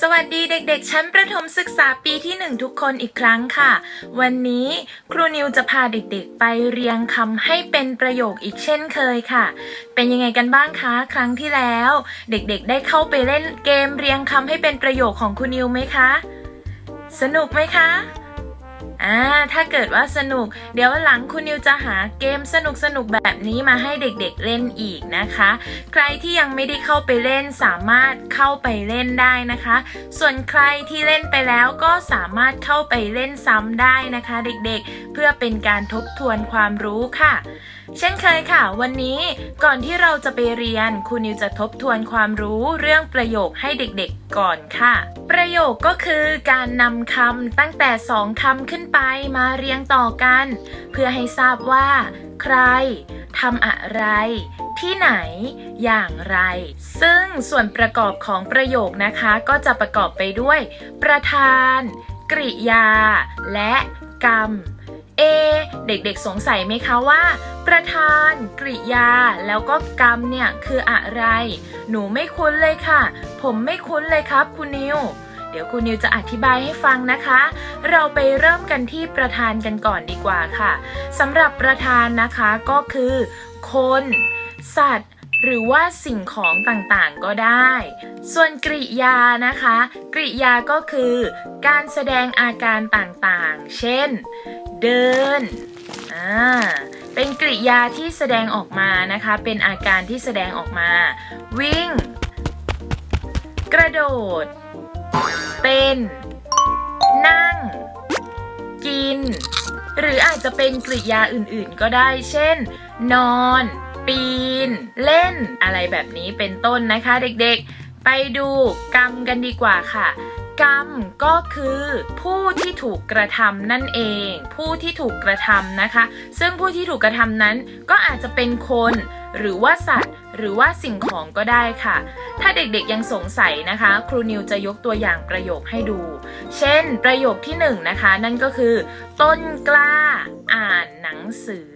สวัสดีเด็กๆ ชั้นประถมศึกษาปีที่ 1 ทุกคนอีกครั้งค่ะ วันนี้ครูนิวจะพาเด็กๆ ไปเรียงคำให้เป็นประโยคอีกเช่นเคยค่ะ เป็นยังไงกันบ้างคะครั้งที่แล้ว เด็กๆ ได้เข้าไปเล่นเกมเรียงคำให้เป็นประโยคของครูนิวไหมคะ สนุกไหมคะ อ่าถ้าเกิดว่าสนุก เดี๋ยวหลังคุณนิวจะหาเกมสนุกสนุกๆแบบนี้มาให้เด็กๆเล่นอีกนะคะ ใครที่ยังไม่ได้เข้าไปเล่นสามารถเข้าไปเล่นได้นะคะ ส่วนใครที่เล่นไปแล้วก็สามารถเข้าไปเล่นซ้ำได้นะคะ เด็กๆ เพื่อเป็นการทบทวนความรู้ค่ะเช่นเคยค่ะ วันนี้ก่อนที่เราจะไปเรียนครูนิวจะทบทวนความรู้เรื่องประโยคให้เด็กๆก่อนค่ะ ประโยคก็คือการนำคำตั้งแต่สองคำขึ้นไปมาเรียงต่อกัน เพื่อให้ทราบว่า ใครทำอะไร ที่ไหน อย่างไร ซึ่งส่วนประกอบของประโยคนะคะ ก็จะประกอบไปด้วย ประธาน กริยา และกรรม เอ เด็กๆสงสัยไหมคะว่า ประธาน กริยา แล้วก็กรรมเนี่ยคืออะไร หนูไม่คุ้นเลยค่ะ ผมไม่คุ้นเลยครับคุณนิว เดี๋ยวคุณนิวจะอธิบายให้ฟังนะคะ เราไปเริ่มกันที่ประธานกันก่อนดีกว่าค่ะสำหรับประธานนะคะก็คือ คน สัตว์ หรือว่าสิ่งของต่างๆก็ได้ ส่วนกริยานะคะ กริยาก็คือ การแสดงอาการต่างๆ เช่น เดินอ่าเป็นกริยาที่แสดงออกมานะคะ เป็นอาการที่แสดงออกมา วิ่ง กระโดด เต้นนั่ง กิน หรืออาจจะเป็นกริยาอื่นๆ ก็ได้ เช่น นอน ปีน เล่น อะไรแบบนี้เป็นต้นนะคะเด็กๆ ไปดูกรรมกันดีกว่าค่ะกรรมก็คือผู้ที่ถูกกระทำนั่นเอง ผู้ที่ถูกกระทำนะคะ ซึ่งผู้ที่ถูกกระทำนั้นก็อาจจะเป็นคนหรือว่าสัตว์ หรือว่าสิ่งของก็ได้ค่ะ ถ้าเด็กๆยังสงสัยนะคะ ครูนิวจะยกตัวอย่างประโยคให้ดู เช่น ประโยคที่หนึ่งนะคะ นั่นก็คือ ต้นกล้าอ่านหนังสือ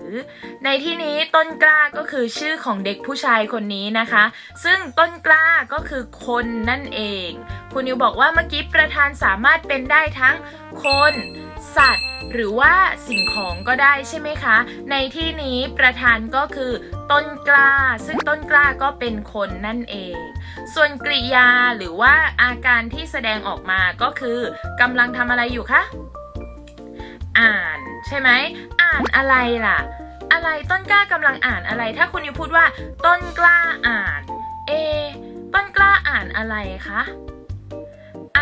ในที่นี้ต้นกล้าก็คือชื่อของเด็กผู้ชายคนนี้นะคะ ซึ่งต้นกล้าก็คือคนนั่นเองคุณนิวบอกว่าเมื่อกี้ประธานสามารถเป็นได้ทั้งคน สัตว์ หรือว่าสิ่งของก็ได้ใช่ไหมคะ ในที่นี้ประธานก็คือ ต้นกล้า ซึ่งต้นกล้าก็เป็นคนนั่นเอง ส่วนกริยาหรือว่าอาการที่แสดงออกมาก็คือกำลังทำอะไรอยู่คะ อ่านใช่ไหม อ่านอะไรล่ะ อะไรต้นกล้ากำลังอ่านอะไร ถ้าคุณนิวพูดว่า ต้นกล้าอ่าน เอ ต้นกล้าอ่านอะไรคะ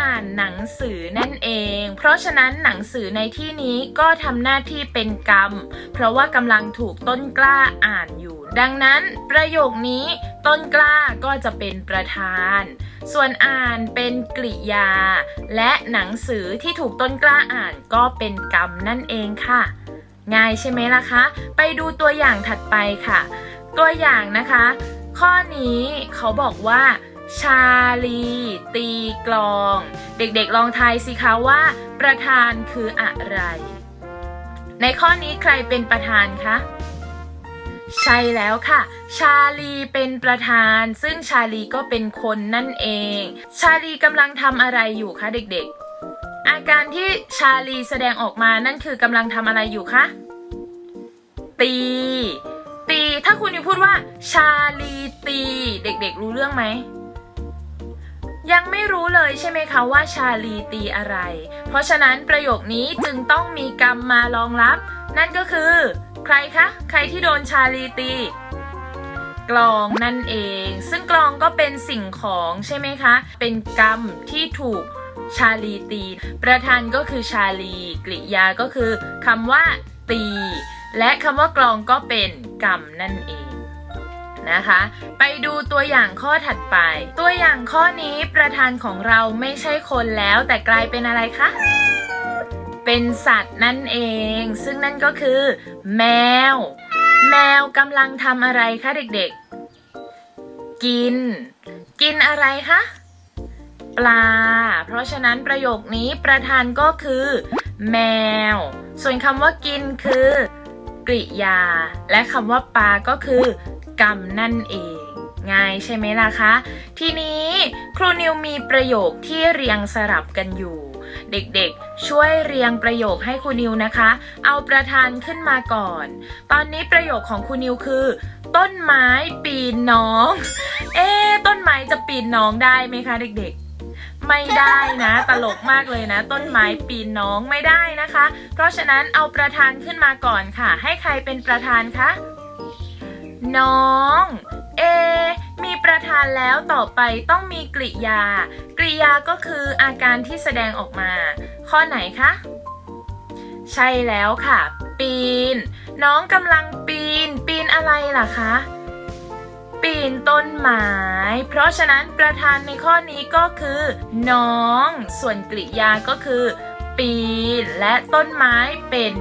อ่านหนังสือนั่นเอง เพราะฉะนั้นหนังสือในที่นี้ก็ทำหน้าที่เป็นกรรม เพราะว่ากำลังถูกต้นกล้าอ่านอยู่ ดังนั้นประโยคนี้ต้นกล้าก็จะเป็นประธาน ส่วนอ่านเป็นกริยา และหนังสือที่ถูกต้นกล้าอ่านก็เป็นกรรมนั่นเองค่ะ ง่ายใช่ไหมล่ะคะ ไปดูตัวอย่างถัดไปค่ะ ตัวอย่างนะคะ ข้อนี้เขาบอกว่า ชาลี ตีกลอง เด็กๆลองทายสิคะว่า ประธานคืออะไร ในข้อนี้ใครเป็นประธานคะใช่แล้วค่ะ ชาลีเป็นประธาน ซึ่งชาลีก็เป็นคนนั่นเอง ชาลีกำลังทำอะไรอยู่คะเด็กๆ อาการที่ชาลีแสดงออกมานั่นคือกำลังทำอะไรอยู่คะตี ตี ถ้าคุณยูพูดว่า ชาลีตี เด็กๆรู้เรื่องไหม ยังไม่รู้เลยใช่ไหมคะว่าชาลีตีอะไร เพราะฉะนั้นประโยคนี้จึงต้องมีกรรมมารองรับ นั่นก็คือ ใครคะ ใครที่โดนชาลีตี กลองนั่นเอง ซึ่งกลองก็เป็นสิ่งของใช่ไหมคะ เป็นกรรมที่ถูกชาลีตี ประธานก็คือชาลี กริยาก็คือคำว่าตี และคำว่ากลองก็เป็นกรรมนั่นเอง นะคะ ไปดูตัวอย่างข้อถัดไป ตัวอย่างข้อนี้ประธานของเราไม่ใช่คนแล้วแต่กลายเป็นอะไรคะ เป็นสัตว์นั่นเอง ซึ่งนั่นก็คือ แมว แมวกำลังทำอะไรคะเด็กๆ กิน กินอะไรคะปลา เพราะฉะนั้นประโยคนี้ประธานก็คือ แมว ส่วนคำว่ากินคือ กริยา และคำว่าปลาก็คือ กรรมนั่นเอง ง่ายใช่ไหมล่ะคะ ทีนี้ครูนิวมีประโยคที่เรียงสลับกันอยู่ เด็กๆ ช่วยเรียงประโยคให้ครูนิวนะคะ เอาประธานขึ้นมาก่อน ตอนนี้ประโยคของครูนิวคือ ต้นไม้ปีนน้อง เอ๊ะต้นไม้จะปีนน้องได้ไหมคะ เด็กๆไม่ได้นะ ตลกมากเลยนะ ต้นไม้ปีนน้องไม่ได้นะคะ เพราะฉะนั้นเอาประธานขึ้นมาก่อนค่ะ ให้ใครเป็นประธานคะ น้อง เอ มีประธานแล้วต่อไปต้องมีกริยา กริยาก็คืออาการที่แสดงออกมา ข้อไหนคะ ใช่แล้วค่ะ ปีน น้องกำลังปีน ปีนอะไรล่ะคะ ปีนต้นไม้ เพราะฉะนั้นประธานในข้อนี้ก็คือ น้อง ส่วนกริยาก็คือ ปีน และต้นไม้เป็น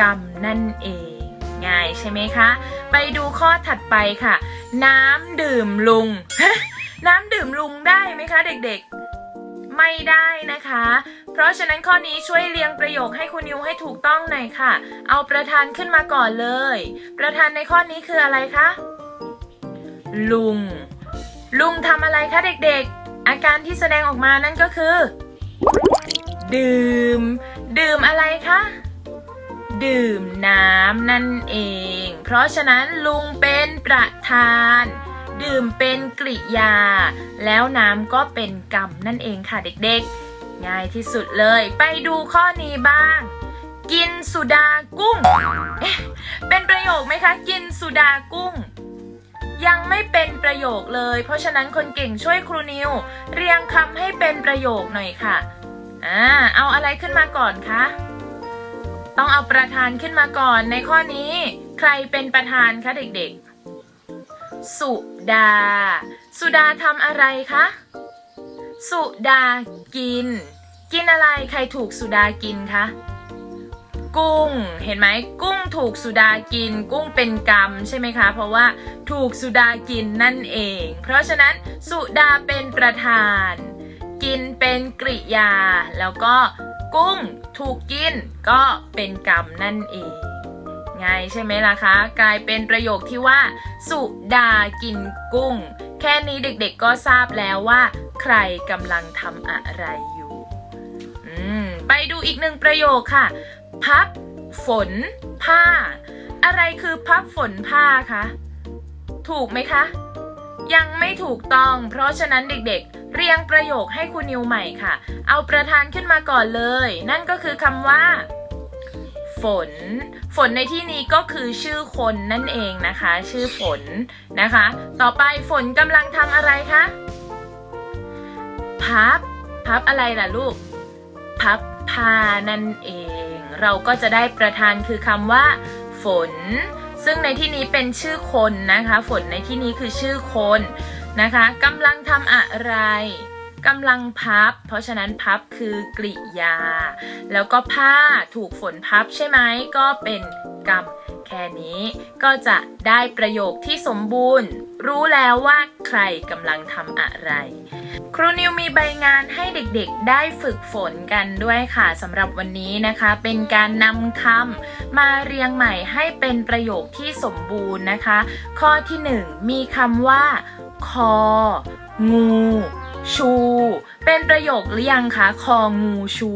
กรรมนั่นเอง ง่ายใช่ไหมคะ ไปดูข้อถัดไปค่ะ น้ำดื่มลุง น้ำดื่มลุงได้ไหมคะ เด็กๆ ไม่ได้นะคะ เพราะฉะนั้นข้อนี้ช่วยเรียงประโยคให้คุณนิวให้ถูกต้องหน่อยค่ะ เอาประธานขึ้นมาก่อนเลย ประธานในข้อนี้คืออะไรคะ ลุง ลุงทำอะไรคะเด็กๆ อาการที่แสดงออกมานั่นก็คือ ดื่ม ดื่มอะไรคะ ดื่มน้ำนั่นเอง เพราะฉะนั้นลุงเป็นประธาน ดื่มเป็นกริยา แล้วน้ำก็เป็นกรรมนั่นเองค่ะเด็กๆ ง่ายที่สุดเลย ไปดูข้อนี้บ้าง กินสุดากุ้งเเป็นประโยคไหมคะ กินสุดากุ้งยังไม่เป็นประโยคเลย เพราะฉะนั้นคนเก่งช่วยครูนิว เรียงคำให้เป็นประโยคหน่อยค่ะ อ่า เอาอะไรขึ้นมาก่อนคะ ต้องเอาประธานขึ้นมาก่อนในข้อนี้ ใครเป็นประธานคะเด็กๆ สุดา สุดาทำอะไรคะ สุดากิน กินอะไรใครถูกสุดากินคะกุ้ง เห็นไหมกุ้งถูกสุดากิน กุ้งเป็นกรรมใช่ไหมคะ เพราะว่าถูกสุดากินนั่นเอง เพราะฉะนั้นสุดาเป็นประธาน กินเป็นกริยา แล้วก็ กุ้งถูกกินก็เป็นกรรมนั่นเองไงใช่ไหมล่ะคะ กลายเป็นประโยคที่ว่า สุดากินกุ้ง แค่นี้เด็กๆก็ทราบแล้วว่า ใครกำลังทำอะไรอยู่อไปดูอีกหนึ่งประโยคค่ะ พับฝน ผ้า อะไรคือพับฝนผ้าคะ ถูกไหมคะ ยังไม่ถูกต้อง เพราะฉะนั้นเด็กๆ เรียงประโยคให้คุณนิวใหม่ค่ะ เอาประธานขึ้นมาก่อนเลย นั่นก็คือคำว่า ฝน ฝนในที่นี้ก็คือชื่อคนนั่นเองนะคะ ชื่อฝนนะคะ ต่อไปฝนกำลังทำอะไรคะพับพับอะไรล่ะลูก พับผ้านั่นเอง เราก็จะได้ประธานคือคำว่า ฝน ซึ่งในที่นี้เป็นชื่อคนนะคะ ฝนในที่นี้คือชื่อคนนะคะกำลังทำอะไรกำลังพับ เพราะฉะนั้นพับคือกริยา แล้วก็ผ้าถูกฝนพับใช่ไหมก็เป็นกรรมแค่นี้ก็จะได้ประโยคที่สมบูรณ์ รู้แล้วว่าใครกำลังทำอะไร ครูนิวมีใบงานให้เด็กๆได้ฝึกฝนกันด้วยค่ะสำหรับวันนี้นะคะ เป็นการนำคำมาเรียงใหม่ให้เป็นประโยคที่สมบูรณ์นะคะ ข้อที่หนึ่งมีคำว่า คอ งู ชู เป็นประโยคหรือยังคะคองูชู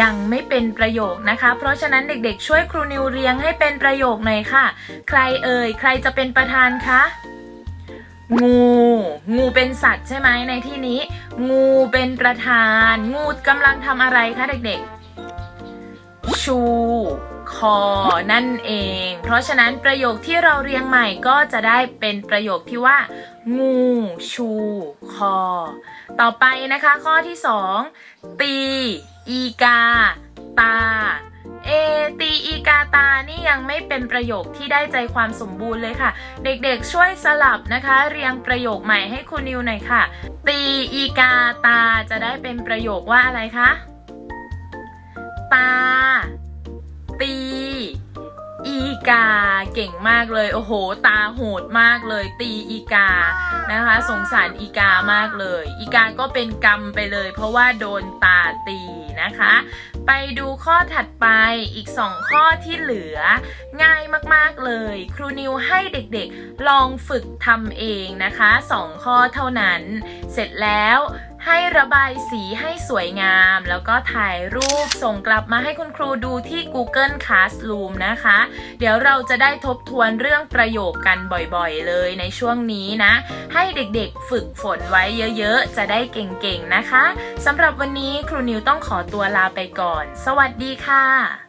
ยังไม่เป็นประโยคนะคะ เพราะฉะนั้นเด็กๆ ช่วยครูนิวเรียงให้เป็นประโยคหน่อยค่ะ ใครเอ่ย ใครจะเป็นประธานคะ งู งูเป็นสัตว์ใช่ไหมในที่นี้ งูเป็นประธาน งูกำลังทำอะไรคะเด็กๆ ชูคอนั่นเอง เพราะฉะนั้นประโยคที่เราเรียงใหม่ก็จะได้เป็นประโยคที่ว่า งูชู คอ ต่อไปนะคะข้อที่สองตี อีกา ตา เอตีอีกาตา นี่ยังไม่เป็นประโยคที่ได้ใจความสมบูรณ์เลยค่ะ เด็กๆช่วยสลับนะคะ เรียงประโยคใหม่ให้คุณนิวหน่อยค่ะ ตีอีกาตาจะได้เป็นประโยคว่าอะไรคะ ตา ตี อีกา เก่งมากเลย โอ้โห ตาโหดมากเลย ตีอีกา นะคะ สงสารอีกามากเลย อีกาก็เป็นกรรมไปเลย เพราะว่าโดนตาตีนะคะ ไปดูข้อถัดไปอีก 2 ข้อที่เหลือ ง่ายมากๆเลย ครูนิวให้เด็กๆ ลองฝึกทำเองนะคะ 2 ข้อเท่านั้น เสร็จแล้ว ให้ระบายสีให้สวยงาม แล้วก็ถ่ายรูปส่งกลับมาให้คุณครูดูที่ Google Classroom นะคะ เดี๋ยวเราจะได้ทบทวนเรื่องประโยคกันบ่อยๆ เลยในช่วงนี้นะ ให้เด็กๆฝึกฝนไว้เยอะๆ จะได้เก่งๆนะคะสำหรับวันนี้ครูนิวต้องขอตัวลาไปก่อน สวัสดีค่ะ